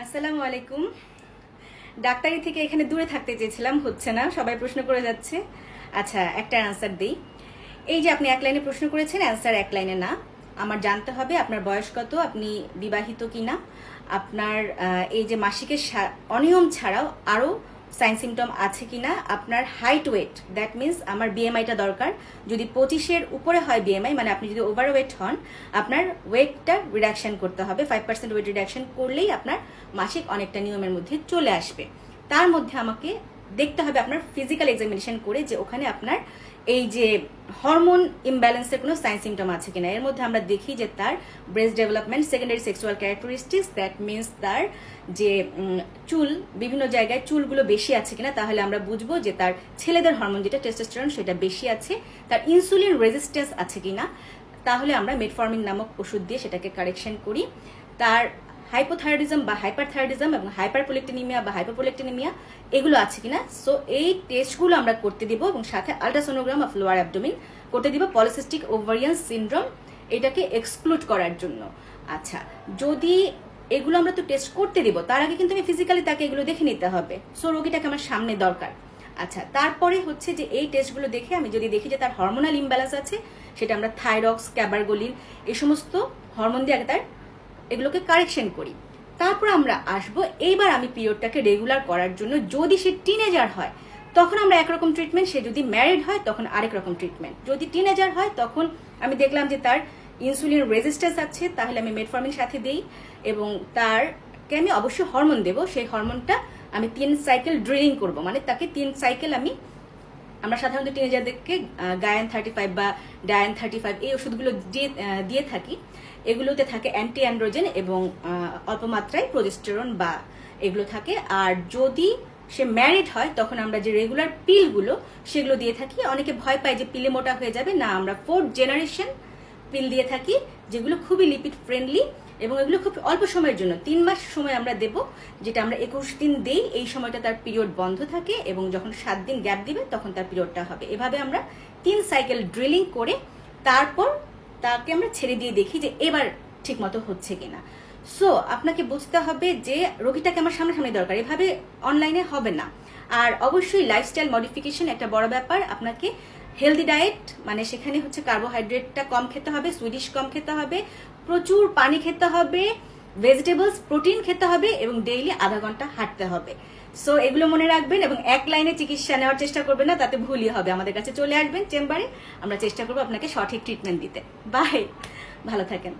আসসালামু আলাইকুম। ডাক্তারি থেকে এখানে দূরে থাকতে চেয়েছিলাম, হচ্ছে না, সবাই প্রশ্ন করে যাচ্ছে। আচ্ছা একটা অ্যান্সার দিই। এই যে আপনি এক লাইনে প্রশ্ন করেছেন অ্যান্সার এক লাইনে না। আমার জানতে হবে আপনার বয়স কত, আপনি বিবাহিত কিনা। আপনার এই যে মাসিকের অনিয়ম ছাড়াও আরও সাইন সিমটম আছে কি না আপনার হাইট ওয়েট দ্যাট মিন্স আমার বিএমআইটা দরকার। যদি পঁচিশের উপরে হয় বিএমআই মানে আপনি যদি ওভার ওয়েট হন, আপনার ওয়েটটা রিডাকশন করতে হবে। ফাইভ পার্সেন্ট ওয়েট রিডাকশন করলেই আপনার মাসিক অনেকটা নিয়মের মধ্যে চলে আসবে। তার মধ্যে আমাকে দেখতে হবে আপনার ফিজিক্যাল এক্সামিনেশন করে যে ওখানে আপনার এই যে হরমোন ইমব্যালেন্সের কোনো সাইন সিমটম আছে কিনা। এর মধ্যে আমরা দেখি যে তার breast development secondary sexual characteristics that means তার যে চুল, বিভিন্ন জায়গায় চুলগুলো বেশি আছে কিনা, তাহলে আমরা বুঝব যে তার ছেলেদের হরমোন যেটা টেস্টোস্টেরন সেটা বেশি আছে, তার ইনসুলিন রেজিস্ট্যান্স আছে কিনা, তাহলে আমরা মেটফর্মিন নামক ওষুধ দিয়ে সেটাকে কারেকশন করি। তার হাইপোথাইরয়েডিজম বা হাইপারথাইরয়েডিজম এবং হাইপারপোলেকটেনিমিয়া বা হাইপারপোলেকটেনিমিয়া এগুলো আছে কিনা? সো এই টেস্টগুলো আমরা করতে দিব এবং সাথে আলট্রাসোনোগ্রাম অফ লোয়ার অ্যাবডোমিন করতে দিব পলিসিস্টিক ওভারিয়ান সিনড্রোম এটাকে এক্সক্লুড করার জন্য। আচ্ছা যদি এগুলো আমরা তো টেস্ট করতে দিব, তার আগে কিন্তু আমি ফিজিক্যালি তাকে এগুলো দেখে নিতে হবে। সো রোগীটাকে আমার সামনে দরকার। আচ্ছা তারপরে হচ্ছে যে এই টেস্টগুলো দেখে আমি যদি দেখি যে তার হরমোনাল ইমব্যালেন্স আছে, সেটা আমরা থাইরক্স ক্যাবারগোলিন এই সমস্ত হরমোন দিয়ে আগে তার এগুলোকে কারেকশন করি। তারপর আমরা আসব, এইবার আমি পিরিয়ডটাকে রেগুলার করার জন্য যদি সে টিনেজার হয়, তখন আমরা একরকম ট্রিটমেন্ট সে যদি ম্যারিড হয়, তখন আরেক রকম ট্রিটমেন্ট যদি টিনেজার হয়, তখন আমি দেখলাম যে তার ইনসুলিন রেজিস্ট্যান্স আছে, তাহলে আমি মেটফর্মিন সাথে দিই এবং তারকে আমি অবশ্যই হরমোন দেব, সেই হরমোনটা আমি তিন সাইকেল ড্রিলিং করব। মানে তাকে তিন সাইকেল আমি আমরা সাধারণত টিনেজারদেরকে গায়ান থার্টি ফাইভ বা ডায়ান থার্টি ফাইভ এই ওষুধগুলো দিয়ে থাকি। এগুলোতে থাকে অ্যান্টি অ্যান্ড্রোজেন এবং অল্প মাত্রায় প্রোজেস্টেরন বা এগুলো থাকে। আর যদি সে ম্যারিড হয়, তখন আমরা যে রেগুলার পিলগুলো সেগুলো দিয়ে থাকি। অনেকে ভয় পায় যে পিলে মোটা হয়ে যাবে। না, আমরা ফোর্থ জেনারেশন পিল দিয়ে থাকি, যেগুলো খুবই লিপিড ফ্রেন্ডলি এবং এগুলো খুব অল্প সময়ের জন্য, তিন মাস সময় আমরা দেব, যেটা আমরা একুশ দিন দেই, এই সময়টা তার পিরিয়ড বন্ধ থাকে এবং যখন সাত দিন গ্যাপ দিবে, তখন তার পিরিয়ডটা হবে। এভাবে আমরা তিন সাইকেল ড্রিলিং করে তারপর তাকে আমরা ছেড়ে দিয়ে দেখি যে এবার ঠিক মতো হচ্ছে কিনা। সো আপনাকে বুঝতে হবে যে রোগীটাকে আমার সামনাসামনি দরকার, এভাবে অনলাইনে হবে না। আর অবশ্যই লাইফস্টাইল মডিফিকেশন একটা বড় ব্যাপার, আপনাকে হেলদি ডায়েট মানে সেখানে হচ্ছে কার্বোহাইড্রেটটা কম খেতে হবে সুইডিশ কম খেতে হবে, প্রচুর পানি খেতে হবে ভেজিটেবলস প্রোটিন খেতে হবে এবং ডেইলি আধা ঘণ্টা হাঁটতে হবে। সো এগুলো মনে রাখবেন এবং এক লাইনে চিকিৎসা নেওয়ার চেষ্টা করবেন না, তাতে ভুলই হবে। আমাদের কাছে চলে আসবেন চেম্বারে, আমরা চেষ্টা করব আপনাকে সঠিক ট্রিটমেন্ট দিতে। বাই ভালো থাকেন।